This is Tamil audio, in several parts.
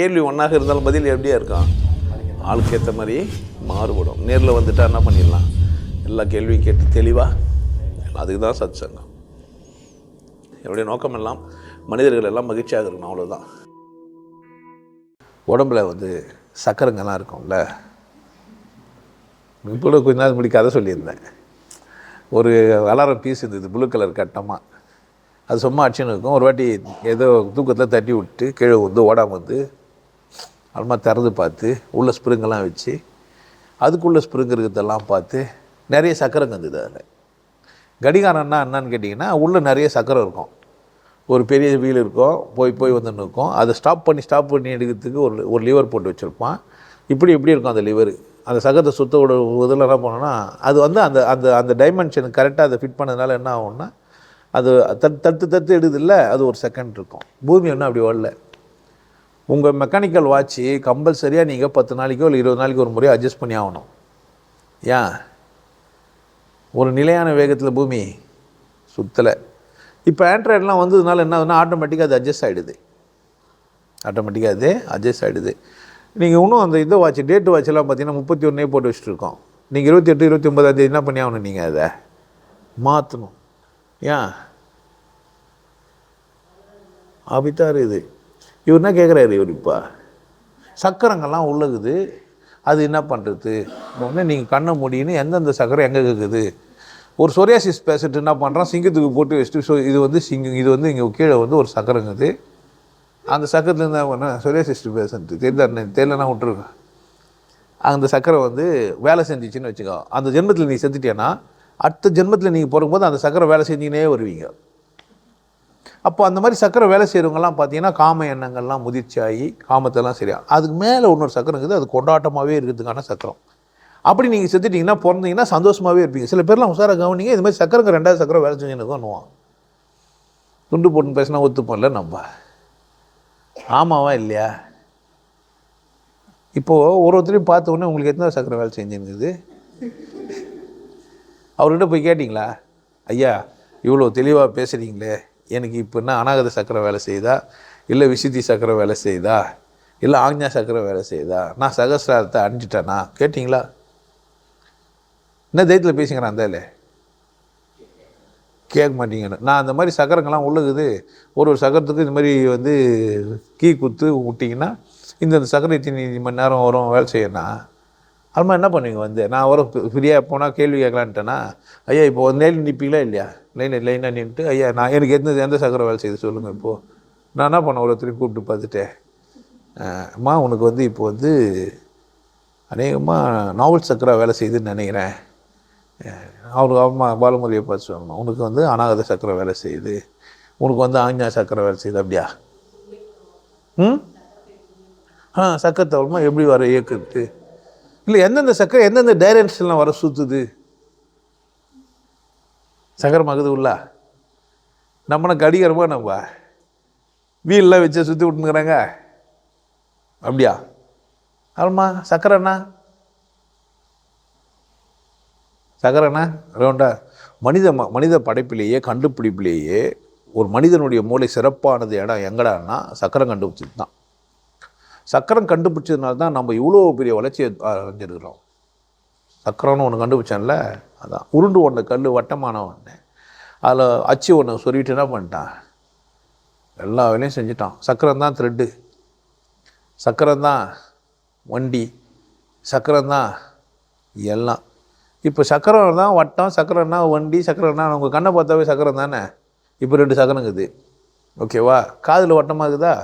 கேள்வி ஒன்றாக இருந்தாலும் பதில் எப்படியா இருக்கும்? ஆளுக்கு ஏற்ற மாதிரி மாறுபடும். நேரில் வந்துட்டா என்ன பண்ணிடலாம்? எல்லா கேள்வியும் கேட்டு தெளிவாக அதுக்கு தான் சத் சங்கம் என்னுடைய நோக்கம் எல்லாம் மனிதர்கள் எல்லாம் மகிழ்ச்சியாக இருக்கணும் அவ்வளோதான் உடம்புல வந்து சக்கரங்கள்லாம் இருக்கும்ல? இப்போ கூட கொஞ்ச நாள் முடி கதை சொல்லியிருந்தேன். ஒரு அலாரம் பீஸ் இருந்தது ப்ளூ கலர் கட்டமாக அது சும்மா அடிச்சுன்னு இருக்கும். ஒரு வாட்டி ஏதோ தூக்கத்தில் தட்டி விட்டு கீழே வந்து ஓடாமல் வந்து அப்புறமா திறந்து பார்த்து உள்ள ஸ்ப்ரிங்கெல்லாம் வச்சு அதுக்குள்ளே ஸ்ப்ரிங் இருக்கிறதெல்லாம் பார்த்து நிறைய சக்கரம் இருந்தது அதில். கடிகாரம்னா என்னன்னு கேட்டிங்கன்னா உள்ளே நிறைய சக்கரம் இருக்கும். ஒரு பெரிய வீல் இருக்கும் போய் போய் வந்துன்னு இருக்கும். அதை ஸ்டாப் பண்ணி ஸ்டாப் பண்ணி எடுக்கிறதுக்கு ஒரு ஒரு லிவர் போட்டு வச்சுருப்பான். இப்படி இப்படி இருக்கும் அந்த லிவர் அந்த சக்கரத்தை சுத்த விட இதில் என்ன பண்ணோன்னா அது வந்து அந்த அந்த அந்த டைமென்ஷன் கரெக்டாக அதை ஃபிட் பண்ணதுனால என்ன ஆகும்னா அது தட்டு தட்டு தத்து எடுக்குதுல்ல அது ஒரு செகண்ட் இருக்கும். பூமி ஒன்றும் அப்படி வரல உங்கள் மெக்கானிக்கல் வாட்ச்சு கம்பல்சரியாக நீங்கள் பத்து நாளைக்கோ இல்லை இருபது நாளைக்கு ஒரு முறையோ அட்ஜஸ்ட் பண்ணி ஆகணும். ஏன்? ஒரு நிலையான வேகத்தில் பூமி சுற்றலை இப்போ ஆண்ட்ராய்டெலாம் வந்ததுனால என்ன ஆகுதுன்னா ஆட்டோமேட்டிக்காக அது அட்ஜஸ்ட் ஆகிடுது ஆட்டோமேட்டிக்காக அது அட்ஜஸ்ட் ஆகிடுது நீங்கள் இன்னும் அந்த இதை வாட்ச் டேட்டு வாட்செல்லாம் பார்த்தீங்கன்னா முப்பத்தி ஒன்றே போட்டு வச்சுட்ருக்கோம் நீங்கள் இருபத்தி எட்டு இருபத்தி ஒன்பதாம் தேதி என்ன பண்ணி ஆகணும் நீங்கள் அதை? மாற்றணும் ஏன்? அப்படித்தான் இது. இவர் என்ன கேட்குறாரு இவர் இப்போ. சக்கரங்கள்லாம் உள்ளுக்குது அது என்ன பண்ணுறது உடனே நீங்கள் கண்ணை முடின்னு எந்தெந்த சக்கரம் எங்கே இருக்குது ஒரு சொரியாசிஸ் பேசிட்டு என்ன பண்ணுறான் சிங்கத்துக்கு போட்டு வச்சுட்டு ஸோ இது வந்து சிங்கம் இது வந்து இங்கே கீழே வந்து ஒரு சக்கரங்குது அந்த சக்கரத்துலேருந்து என்ன பண்ண சொரியாசிஸ் பேஷண்ட் தெரியல தெரியலனா விட்டுருக்கேன் அந்த சக்கரை வந்து வேலை செஞ்சிச்சின்னு வச்சுக்கோ. அந்த ஜென்மத்தில் நீ செத்துட்டியானா அடுத்த ஜென்மத்தில் நீங்கள் போகும்போது அந்த சக்கரை வேலை செஞ்சுக்கினே வருவீங்க. அப்போ அந்த மாதிரி சக்கரை வேலை செய்கிறவங்கலாம் பார்த்தீங்கன்னா காம எண்ணங்கள்லாம் முதிர்ச்சியாகி காமத்தெல்லாம் சரியா அதுக்கு மேலே இன்னொரு சக்கரம் இருக்குது. அது கொண்டாட்டமாகவே இருக்கிறதுக்கான சக்கரம். அப்படி நீங்கள் செத்துட்டிங்கன்னா பிறந்தீங்கன்னா சந்தோஷமாகவே இருப்பீங்க. சில பேர்லாம் உஷாராக கவனிங்க இது மாதிரி சக்கரங்க ரெண்டாவது சக்கரம் வேலை செஞ்சுன்னு தான் துண்டு போட்டு பேசினா ஒத்துப்போம்ல நம்ம. ஆமாவா இல்லையா? இப்போது ஒரு ஒருத்தரையும் பார்த்த உடனே உங்களுக்கு எத்தனை சக்கரை வேலை செஞ்சுருக்குது அவர்கிட்ட போய் கேட்டிங்களா? ஐயா இவ்வளோ தெளிவாக பேசுகிறீங்களே எனக்கு இப்போ என்ன அநாகத சக்கரை வேலை செய்யுதா இல்லை விசுத்தி சக்கரம் வேலை செய்தா? இல்லை ஆக்ஞா சக்கரம் வேலை செய்யுதா நான் சகசிராரத்தை அணிஞ்சிட்டேனா? கேட்டிங்களா? என்ன தைரியத்தில் பேசிக்கிறேன் அந்த கேட்க மாட்டீங்கன்னு. நான் அந்த மாதிரி சக்கரங்கள்லாம் உள்ளுக்குது ஒரு ஒரு சக்கரத்துக்கு இந்த மாதிரி வந்து கீ குத்து விட்டிங்கன்னா இந்த இந்த சக்கரை இத்தனை மணி நேரம் வரும் வேலை செய்யணும் அம்மா என்ன பண்ணுவீங்க வந்து? நான் வர ஃப்ரீயாக போனால் கேள்வி கேட்கலான்ட்டேன்னா ஐயா இப்போ ஒரு நேரில் நிற்பீங்களா இல்லையா? லைன் லைனாக நின்றுட்டு ஐயா நான் எனக்கு எந்த எந்த சக்கரை வேலை செய்யுது சொல்லுங்கள் இப்போது நான் என்ன பண்ண ஒருத்தரையும் கூப்பிட்டு பார்த்துட்டேன் அம்மா உனக்கு வந்து இப்போ வந்து அநேகமாக நாவல் சக்கரை வேலை செய்யுதுன்னு நினைக்கிறேன். அவருக்கு அம்மா பாலமுறையை பார்த்து சொல்லணும் உனக்கு வந்து அநாகத சக்கரை வேலை செய்யுது. உனக்கு வந்து ஆஞ்ஞா சக்கரை வேலை செய்யுது அப்படியா? ம்? ஆ சக்கரை எப்படி வர இயக்குது இல்லை எந்தெந்த சக்கரை எந்தெந்த டைரக்ஷனில் வர சுற்றுது சக்கரம் ஆகுது உள்ள. நம்மளை கடிகரமாக நம்ம வீலெலாம் வச்சு சுற்றி விட்டுனுக்குறாங்க. அப்படியா? ஆமாம்மா சக்கரைண்ணா சக்கரைண்ணா ரவுண்டா மனித ம மனித படைப்பிலேயே கண்டுபிடிப்பிலேயே ஒரு மனிதனுடைய மூளை சிறப்பானது இடம் எங்கடான்னா சக்கரம் கண்டுபிடிச்சது தான் சக்கரம் கண்டுபிடிச்சதுனால தான் நம்ம இவ்வளோ பெரிய வளர்ச்சியை அடைஞ்சிருக்கிறோம். சக்கரம்னு ஒன்று கண்டுபிடிச்சான்ல அதான். உருண்டு ஒன்று கல் வட்டமான ஒன்று அதில் அச்சு ஒன்று சொல்லிட்டு என்ன பண்ணிட்டான்? எல்லா வேலையும் செஞ்சிட்டான். சக்கரம் தான் த்ரெட்டு சக்கரம் தான் வண்டி. சக்கரம் தான் எல்லாம். இப்போ சக்கரம் தான் வட்டம் சக்கரம்னா வண்டி சக்கரம்னா உங்கள் கண்ணை பார்த்தாவே சக்கரம் தானே? இப்போ ரெண்டு சக்கரம் இருக்குது. ஓகேவா? காதில் வட்டமாக இருக்குதா?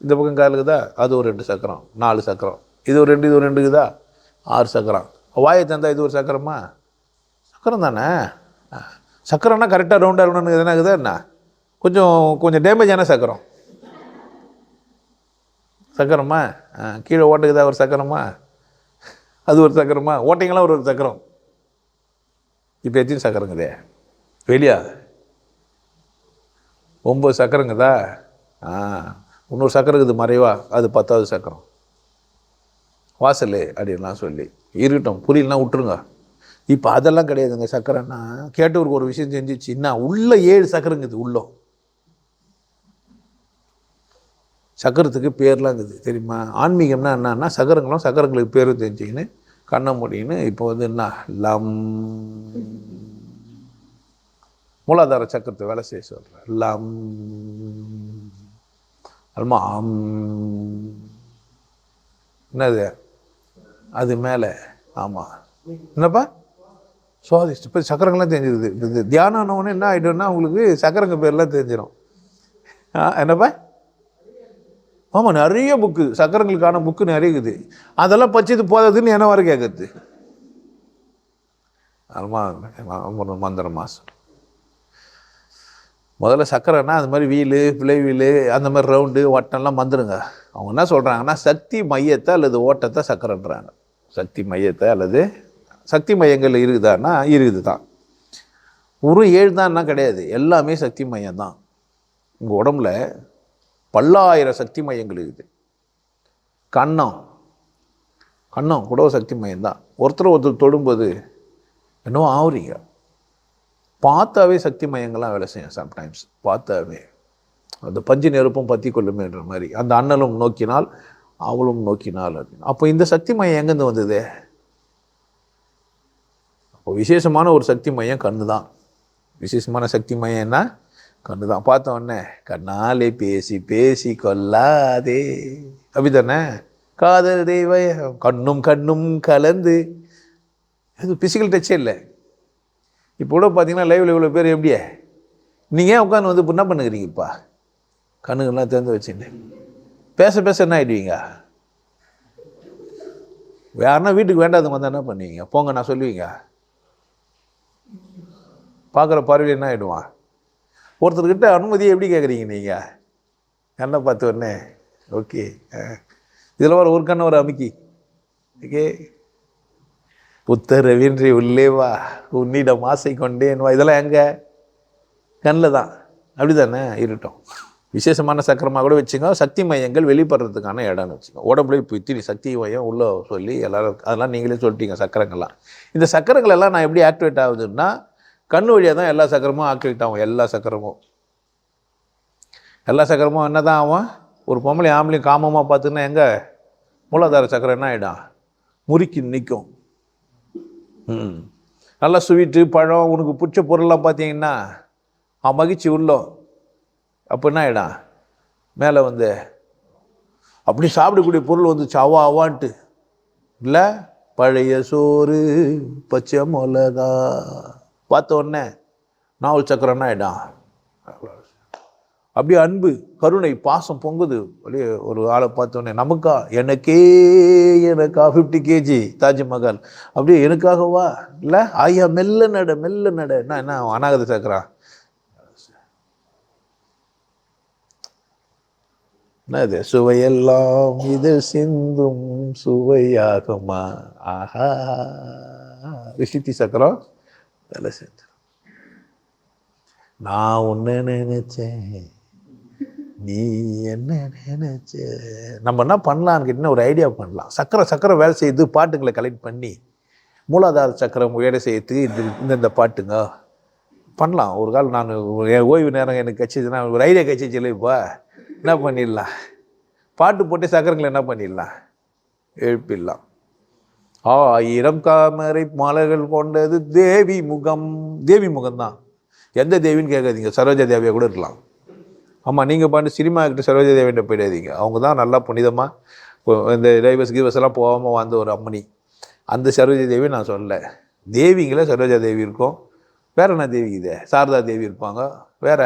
இந்த பக்கம் கால் இருக்குதா? அது ஒரு ரெண்டு சக்கரம். நாலு சக்கரம். இது ஒரு ரெண்டு இது ஒரு ரெண்டு இருக்குதா? ஆறு சக்கரம். வாயை தந்தால் இது ஒரு சக்கரமா? சக்கரம் தானே? சக்கரம்னா கரெக்டாக ரவுண்டாக இருக்கணும்னு எதனா இருக்குதா என்ன? கொஞ்சம் கொஞ்சம் டேமேஜான சக்கரம். சக்கரமா? ஆ, கீழே ஓட்டுக்குதா ஒரு சக்கரமா? அது ஒரு சக்கரமா? ஓட்டைங்களாம் ஒரு ஒரு சக்கரம். இப்போ எத்தனை சக்கரங்குதே வெளியா? ஒம்பது சக்கரங்குதா? ஆ. இன்னொரு சக்கரம் இருக்குது மறைவா? அது பத்தாவது சக்கரம். வாசல் அப்படின்லாம் சொல்லி. இருக்கட்டும் புரியலனா விட்டுருங்க. இப்போ அதெல்லாம் கிடையாதுங்க சக்கரைன்னா கேட்டவருக்கு ஒரு விஷயம் செஞ்சிச்சு. என்ன உள்ள ஏழு சக்கரங்குது உள்ளோ சக்கரத்துக்கு பேர்லாம் இருக்குது தெரியுமா? ஆன்மீகம்னா என்னன்னா சக்கரங்களும் சக்கரங்களுக்கு பேரும் தெரிஞ்சுக்கின்னு கண்ண முடின்னு இப்போ வந்து என்ன? லம். மூலாதார சக்கரத்தை வேலை செய்ய சொல்கிறேன் லம். அல்மா என்னது அது மேலே ஆமாம் என்னப்பா சுவாதிஷ்டம் இப்போ சக்கரங்கள்லாம் தெரிஞ்சிருது இது தியானம் ஆனவொடனே என்ன ஆகிட்டோம்னா உங்களுக்கு சக்கரங்க பேர்லாம் தெரிஞ்சிடும் ஆ என்னப்பா ஆமாம் நிறைய புக்கு சக்கரங்களுக்கான புக்கு நிறைய இருக்குது அதெல்லாம் பச்சது போதாதுன்னு என்ன வர கேட்குறது ஆமாம் மந்திர மாதம் முதல்ல சக்கரைன்னா அது மாதிரி வீலு விளைவீலு வீலு அந்த மாதிரி ரவுண்டு வட்டம்லாம் வந்துடுங்க அவங்க என்ன சொல்கிறாங்கன்னா சக்தி மையத்தை அல்லது ஓட்டத்தை சக்கரைன்றாங்க. சக்தி மையத்தை அல்லது சக்தி மையங்கள் இருக்குதான்னா இருக்குது தான் ஒரு ஏழு தான்னா கிடையாது? எல்லாமே சக்தி மையம் தான் உங்கள் உடம்புல பல்லாயிரம் சக்தி மையங்கள் இருக்குது. கண்ணம். கண்ணம் கூட சக்தி மையம் தான் ஒருத்தர் ஒருத்தர் தொடும்போது என்னவோ ஆவுறீங்க. பார்த்தாவே சக்தி மையங்கள்லாம் வேலை செய்யும் சம்டைம்ஸ் பார்த்தாவே. அந்த பஞ்சு நெருப்பும் பற்றி கொள்ளுமேன்ற மாதிரி. அந்த அண்ணலும் நோக்கினால் அவளும் நோக்கினாள் அப்படின்னு. அப்போ இந்த சக்தி மையம் எங்கேருந்து வந்தது? அப்போ விசேஷமான ஒரு சக்தி மையம் கண்ணு தான் விசேஷமான சக்தி மையம் என்ன? கண்ணு தான் பார்த்த உடனே கண்ணாலே பேசி பேசி கொல்லாதே அப்படித்தானே காதல் தெய்வ கண்ணும் கண்ணும் கலந்து. எதுவும் பிசிக்கல் டச்சே இல்லை. இப்போ கூட பார்த்தீங்கன்னா லைவில் இவ்வளோ பேர் எப்படியே? நீங்கள் ஏன் உட்காந்து வந்து இப்போ என்ன பண்ணுக்கிறீங்கப்பா கண்ணுகள்லாம் திறந்து வச்சுட்டு பேச பேச என்ன ஆகிடுவீங்க யாருன்னா வீட்டுக்கு வேண்டாதவங்க வந்தால் என்ன பண்ணுவீங்க? போங்க நான் சொல்லுவீங்க. பார்க்குற பார்வையில் என்ன ஆகிடுவான் ஒருத்தர்கிட்ட அனுமதியை எப்படி கேட்குறீங்க நீங்கள் என்ன பார்த்த உடனே? ஓகே இதில் வர ஒரு கண்ணை ஒரு அமுக்கி. ஓகே. உத்தரவின்றி உள்ளே வா. உன்னிடம் ஆசை கொண்டேன். வா இதெல்லாம் எங்கே? கண்ணில் தான் அப்படி தானே இருட்டும். விசேஷமான சக்கரமாக கூட வச்சுங்க சக்தி மையங்கள் வெளிப்படுறதுக்கான இடம்னு வச்சுங்க உடம்புல இப்போ நீ சக்தி மையம் உள்ளே சொல்லி எல்லோரும் அதெல்லாம் நீங்களே சொல்லிட்டீங்க சக்கரங்கள்லாம். இந்த சக்கரங்கள் எல்லாம் நான் எப்படி ஆக்டிவேட் ஆகுதுன்னா கண் வழியாக தான் எல்லா சக்கரமும் ஆக்டிவேட் ஆகும். எல்லா சக்கரமும். எல்லா சக்கரமும் என்ன தான் ஆகும்? ஒரு பொம்பளை ஆம்பளையும் காமமாக பார்த்துன்னா எங்கே? மூலாதார சக்கரம் என்ன ஆகிடும் முறுக்கி நிற்கும். ம். நல்லா ஸ்வீட்டு பழம் உனக்கு பிடிச்ச பொருள்லாம் பார்த்தீங்கன்னா ஆ மகிழ்ச்சி உள்ளோம் அப்போ என்ன ஆகிடும் மேலே வந்து அப்படி சாப்பிடக்கூடிய பொருள் வந்து அவ்வா அவான்ட்டு இல்லை பழைய சோறு பச்சை மிளகா. பார்த்த உடனே நாவல் சக்கரம் என்ன ஆகிடும் அப்படியே அன்பு கருணை பாசம் பொங்குது. அப்படியே ஒரு ஆளை பார்த்தோன்னே நமக்கா? எனக்கே எனக்கா? Fifty KG Taj Mahal. அப்படியே எனக்காகவா? இல்லை ஐயா மெல்ல நட மெல்ல நட. என்ன என்ன அனாகதை சேர்க்குறான் என்னது? சுவையெல்லாம் இது சிந்தும் சுவையாகுமா? ஆஹா. ரிஷித்தி சக்கரம் வேலை செஞ்சு நான் ஒன்று நினைச்சேன். நீ என்ன நினைச்ச? நம்ம என்ன பண்ணலான்னு கேட்டிங்கன்னா ஒரு ஐடியா பண்ணலாம். சக்கரை சக்கரை வேலை செய்து பாட்டுங்களை கலெக்ட் பண்ணி மூலாதார சக்கரம் வேலை செய்யறதுக்கு இந்த இந்தந்த பாட்டுங்க பண்ணலாம். ஒரு கால் நான் என் ஓய்வு நேரம் எனக்கு கட்சிதுன்னா ஒரு ஐடியா கட்சிச்சில்ல இப்போ என்ன பண்ணிடலாம்? பாட்டு போட்டு சக்கரங்களை என்ன பண்ணிடலாம்? எழுப்பிடலாம். ஆயிரம் காமரை மலர்கள் கொண்டது தேவி முகம். தேவி முகம்தான். எந்த தேவின்னு கேட்காதீங்க. சரோஜா தேவியாக கூட இருக்கலாம். ஆமாம் நீங்கள் பாட்டு சினிமா ஆக்டர் சரோஜா தேவிகிட்ட போயிடாதீங்க. அவங்க தான் நல்லா புனிதமாக இந்த டைவர்ஸ் கீவர்ஸ் எல்லாம் போகாமல் வந்த ஒரு அம்மணி. அந்த சரோஜா தேவி நான் சொல்லலை. தேவிங்களை சரோஜா தேவி இருக்கும். வேற என்ன தேவி இது? சாரதா தேவி இருப்பாங்க. வேற?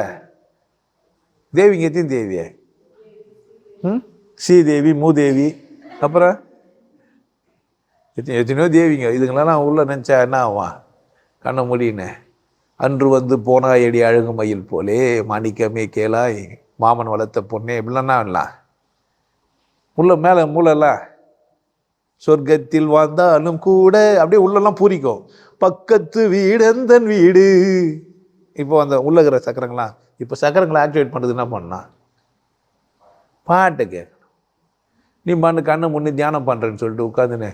தேவிங்க எத்தையும் தேவியே. ம்? ஸ்ரீதேவி மூதேவி. அப்புறம்? எத்தனை எத்தனையோ தேவிங்க. இதுங்களெல்லாம் உள்ளே நினச்சா என்ன ஆகும்? கண்ணை முடியினேன் அன்று வந்து போனாயடி அழகு மயில் போலே மாணிக்கமே கேளாய் மாமன் வளர்த்த பொண்ணே இப்படிலாம் இல்லை உள்ள மேலே மூளைலாம் சொர்க்கத்தில் வாழ்ந்தாலும் கூட அப்படியே உள்ளெல்லாம் பூரிக்கும். பக்கத்து வீடு எந்தன் வீடு இப்போ அந்த உள்ளகிற சக்கரங்களாம் இப்போ சக்கரங்களை ஆக்டிவேட் பண்ணுறது என்ன பண்ணா பாட்டு கேட்கணும். நீ மண்ணு கண்ணை முன்னே தியானம் பண்ணுறேன்னு சொல்லிட்டு உட்காந்துனே.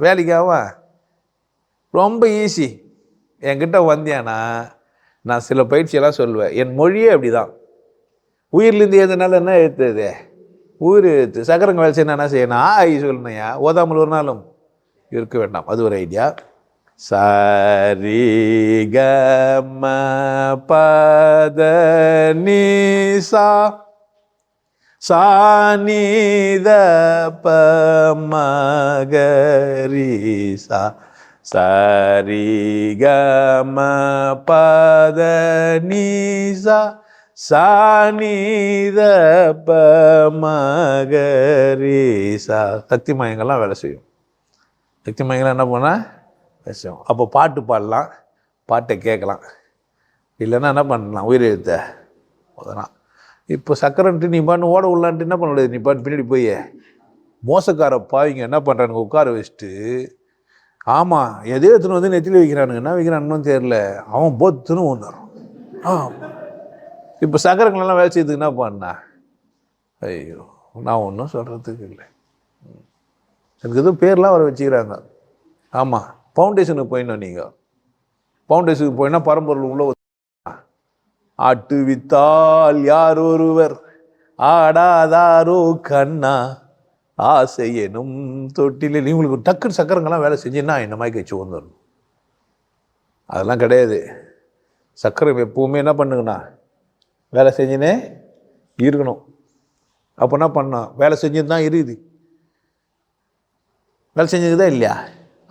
வேலைக்காவா? ரொம்ப ஈஸி என்கிட்ட வந்தியானா நான் சில பயிற்சியெல்லாம் சொல்லுவேன். என் மொழியே அப்படிதான். உயிர்லேருந்து எதுனால என்ன எழுத்துது உயிர் எழுத்து. சக்கரங்க வேலை செய்யணும் என்ன செய்யணும்? ஆ ஐ சொல்லணையா ஓதாமல் ஒரு நாளும் இருக்க வேண்டாம். அது ஒரு ஐடியா சரி க ம பத நீ சா சானித ப மகரிசா சரி க பத நீசா சானித ப சக்தி மயங்கள்லாம் வேலை செய்யும். சக்தி மயங்கள்லாம் என்ன பண்ணால் வேலை செய்யும். அப்போ பாட்டு பாடலாம் பாட்டை கேட்கலாம். இல்லைன்னா என்ன பண்ணலாம்? உயிர் எழுத்த. இப்போ சக்கரன்ட்டு நீ பண்ணு ஓட உள்ளான்ட்டு என்ன பண்ண முடியாது? நீ பாட்டு பின்னாடி போய். மோசக்கார பாவிங்க என்ன பண்ணுறானுங்க உட்கார வச்சுட்டு. ஆமாம் எதே எடுத்துன்னு வந்து நெத்தியில் வைக்கிறானுங்க. என்ன வைக்கிறானுன்னு தெரில அவன் போத்துன்னு வந்துடும் ஆ இப்போ சக்கரங்களெல்லாம் வேலை செய்யறதுக்கு என்ன பண்ணா? ஐயோ நான் ஒன்றும் சொல்கிறதுக்கு இல்லை. எனக்கு எதுவும் பேர்லாம் வர வச்சுக்கிறாங்க. ஆமாம் ஃபவுண்டேஷனுக்கு போயிடணும் நீங்கள் ஃபவுண்டேஷனுக்கு போயினா பரம்பொருள் உள்ள ஆட்டு வித்தால் யார் ஒருவர்? ஆடாதாரோ கண்ணா? ஆசை எனும் தொட்டிலில். இவங்களுக்கு டக்குன்னு சக்கரங்கள்லாம் வேலை செஞ்சுன்னா இந்த மாதிரி கட்சி வந்துடணும் அதெல்லாம் கிடையாது. சக்கரம் எப்பவுமே என்ன பண்ணுங்கண்ணா வேலை செஞ்சுனே இருக்கணும். அப்போ என்ன பண்ணோம் வேலை செஞ்சது தான் இருக்குது. வேலை செஞ்சதுதா இல்லையா?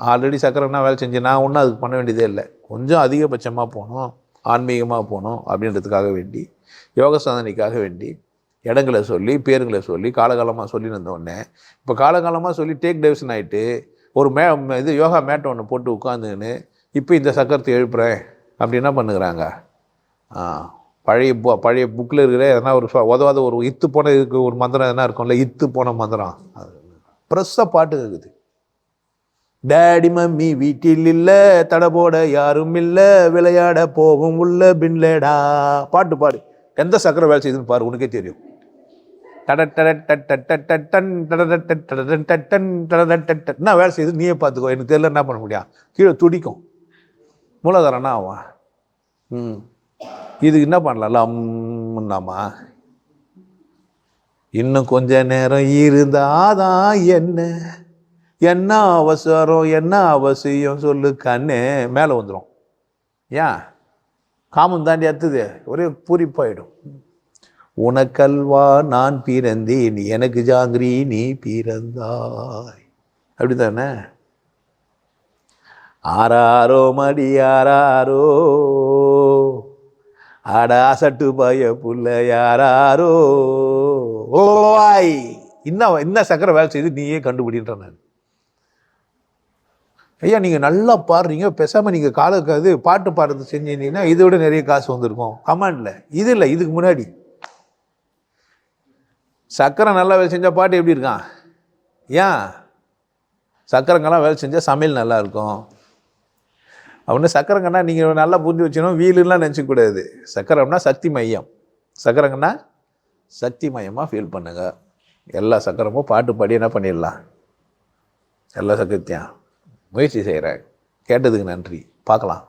ஆல்ரெடி சக்கரம்னா வேலை செஞ்சு நான் ஒன்றும் அதுக்கு பண்ண வேண்டியதே இல்லை. கொஞ்சம் அதிகபட்சமாக போகணும். ஆன்மீகமாக போகணும் அப்படின்றதுக்காக வேண்டி யோக சாதனைக்காக வேண்டி இடங்களை சொல்லி பேருங்களை சொல்லி காலகாலமாக சொல்லி உடனே இப்போ காலகாலமாக சொல்லி டேக் டைவ்ஷன் ஆகிட்டு ஒரு மே இது யோகா மேட் ஒன்று போட்டு உட்காந்துன்னு இப்போ இந்த சக்கரத்தை எழுப்புறேன் அப்படின்னா பண்ணுகிறாங்க? பழைய பு பழைய புக்கில் இருக்கிற எதனா ஒரு உதவாத ஒரு இத்து போன இதுக்கு ஒரு மந்திரம் எதனா இருக்கும்ல இத்து போன மந்திரம். அது ப்ரெஸ்ஸாக பாட்டு இருக்குது. டேடி மம்மி வீட்டில் இல்ல தடை போட யாரும் இல்ல விளையாட போவும் உள்ள பின்லேடா. பாட்டு பாடு. எந்த சக்கரம் வேலை செய்யுதுன்னு பாரு உனக்கே தெரியும். என்ன வேலை செய்யுது நீயே பார்த்துக்கோ. எனக்கு தெரியல என்ன பண்ண முடியும். கீழே துடிக்கும். மூலாதாரம்னா ஆவான் ம். இதுக்கு என்ன பண்ணலாம்ல அம்முன்னாமா இன்னும் கொஞ்ச நேரம் இருந்தாதான் என்ன? என்ன அவசரம் என்ன அவசியம் சொல்லு கண்ணு மேலே வந்துடும் ஏன் காமம் தாண்டி அத்துது. ஒரே பூரிப்பாயிடும். உனக்கல்வா நான் பிறந்தேன். எனக்கு ஜாங்கிரி நீ பிறந்தாய். அப்படிதானே ஆராரோ மடி ஆறாரோ. ஆடா சட்டு பய புள்ள யாராரோ. ஓய் இன்னும் இன்னும் சக்கரை வேலை செய்து நீயே கண்டுபிடின்ற நான் ஐயா நீங்கள் நல்லா பாடுறீங்க. பேசாமல் நீங்கள் கால இது பாட்டு பாடுறது செஞ்சிருந்தீங்கன்னா இதை விட நிறைய காசு வந்திருக்கும். கமாண்டில். இது இல்லை இதுக்கு முன்னாடி. சக்கரை நல்லா வேலை செஞ்சால் பாட்டு எப்படி இருக்கான்? ஏன்? சக்கரங்கெல்லாம் வேலை செஞ்சால் சமையல் நல்லா இருக்கும். அப்படின்னு சக்கரங்கன்னா நீங்கள் நல்லா புரிஞ்சு வச்சுக்கணும். வீலுலாம் நினச்சிக்கூடாது சக்கரம்னா சக்தி மையம். சக்கரங்கன்னா சக்தி மையமாக ஃபீல் பண்ணுங்க. எல்லா சக்கரமும் பாட்டு பாடி என்ன பண்ணிடலாம்? எல்லா சக்கரத்தையும். முயற்சி செய்கிறேன். கேட்டதுக்கு நன்றி. பார்க்கலாம்.